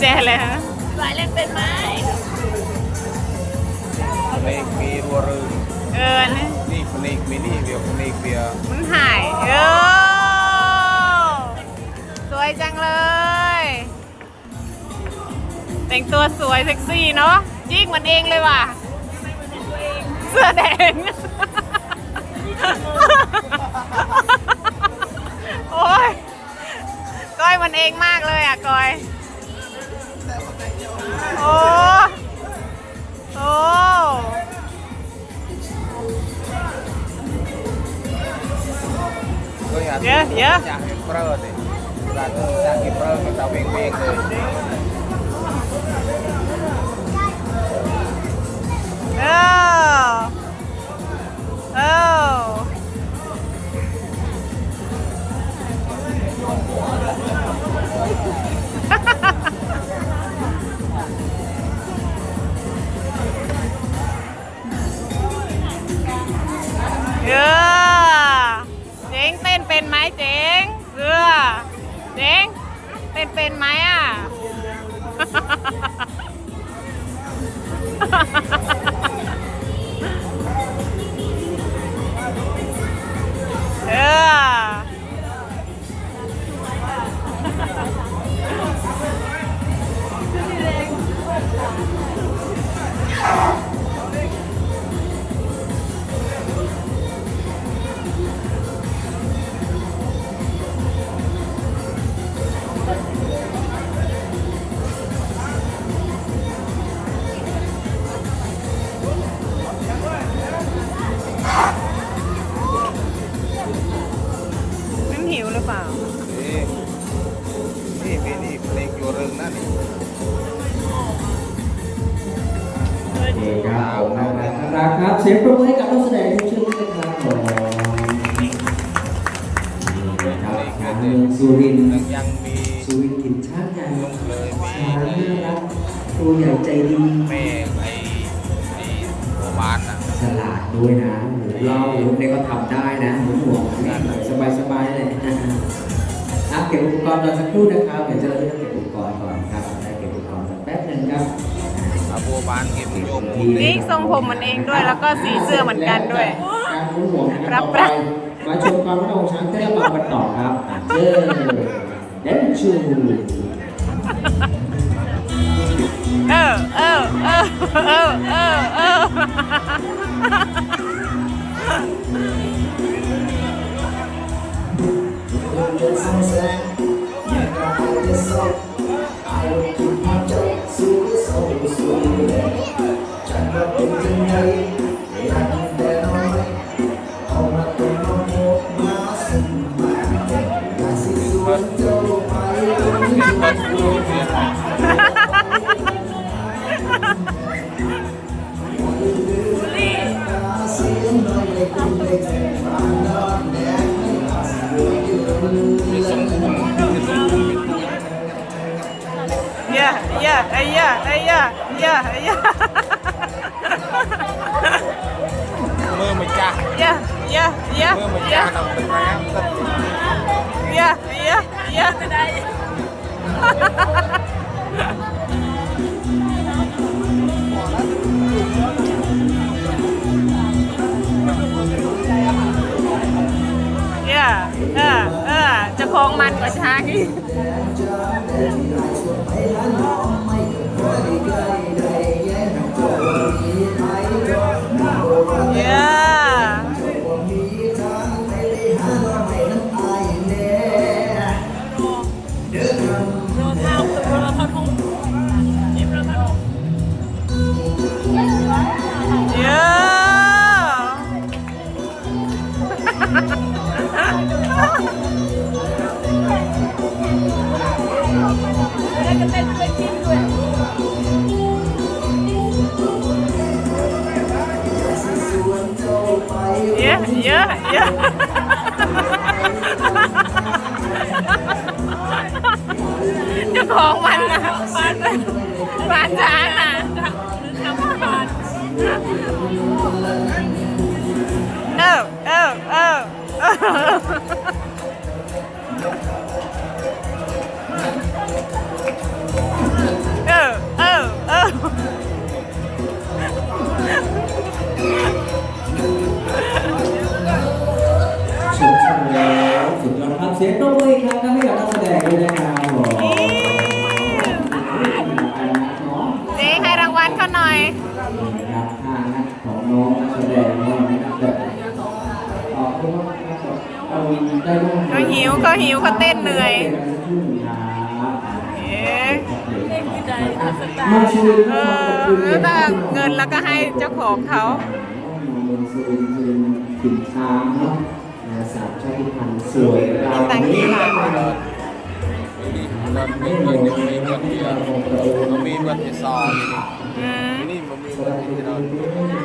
แจแล้วหลายเล่นเป็นไหมเล็กมีวัวรึเออนี่นี่คนเล็กมีนี่เดียวคนเล็กเบียมันหายเออสวยจังเลย แต่งตัวสวยเซ็กซี่เนาะยิ่งมันเองเลยว่ะเสื้อแดงโอ้ยก้อยมันเองมากเลยอะก้อย Oh. Oh. Ya, ya. Yang pro kita wing-wing Oh. Oh. เจ๊งเป็นเป็นไหมอะ รัครับ เสียงปรบมือให้กับนักแสดงทุกชื่อวยครับผมนี่นะครับงาเมืองสุรินทร์สุรินถิ่นชาติใหญ่ชางน่ารักตัวใหญ่ใจดีฉลาดด้วยนะหมูเล่าเนี่ก็ทำได้นะหมูหัวสบายสบายเลยอะเก็บอุปกรณ์ก่อนสักครู่นะครับเดี๋ยวจะเลือกเก็บอุปกรณ์ก่อนครับเก็บอุปกรณ์สักแป๊บหนึ่งครับ บานเก็บโยมนี่ทรงผมมันเองด้วยแล้วก็สีเสื้อเหมือนกันด้วยรับรัรัไปมาชมความรู้ของช้างเต้นรำต่อครับเจ้แดนชูเออเออเออเออเออเออ yeah yeah yeah yeah yeah da, da. Mưa mình cha. yeah yeah yeah Mưa mình cha đồng tình này yeah yeah yeah da. Yeah, yeah, yeah. จะคลองมันกว่าช้างอีก run out the run. ของมันนะมันมันช้านะเออเออเออ เอาได้ร่วมเขาหิวเขาหิวเขาเต้นเหนื่อยเอ๊ะมาชูเออถ้าเงินแล้วก็ให้เจ้าของเขาเมืองสุรินทร์สุรินทร์ถิ่นช้างเนาะนะสามชาติพันธุ์สวยเราต่างที่ร้านมีเงินมีเงินที่เรามีเงินที่ซองอืมนี่มันมีเงินที่เราก็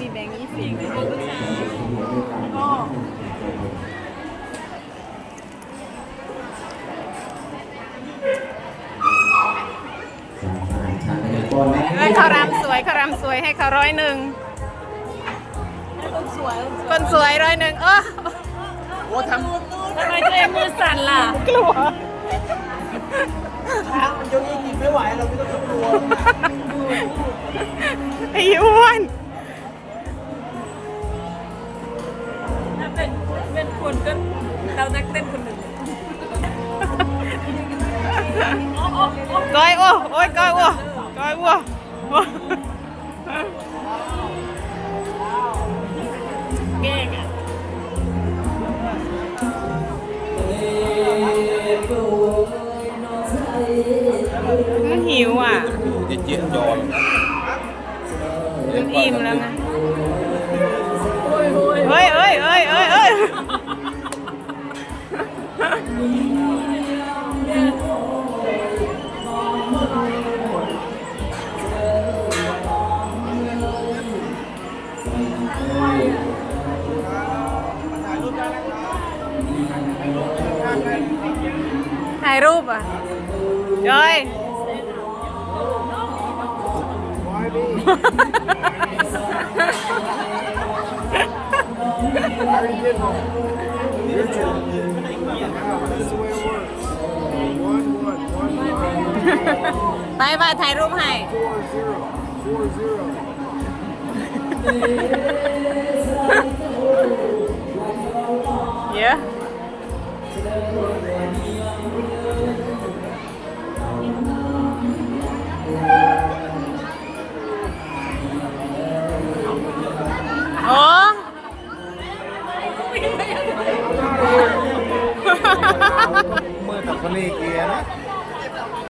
มีแบงค์ยี่สิบชาติพันธุ์ก่อนนะเอ้ยเขารำสวยเขารำสวยให้เขาร้อยหนึ่งคนสวยคนสวยร้อยหนึ่งเออโอ้ทำทำไมตัวเองมือสั่นล่ะ กลัว coi ô ôi, coi ô coi ô ghê cả nó hiểu à? Cái chuyện tròn nó im lắm à ơi ơi ơi ơi ơi Rồi. Tay vào thầy room hay yeah.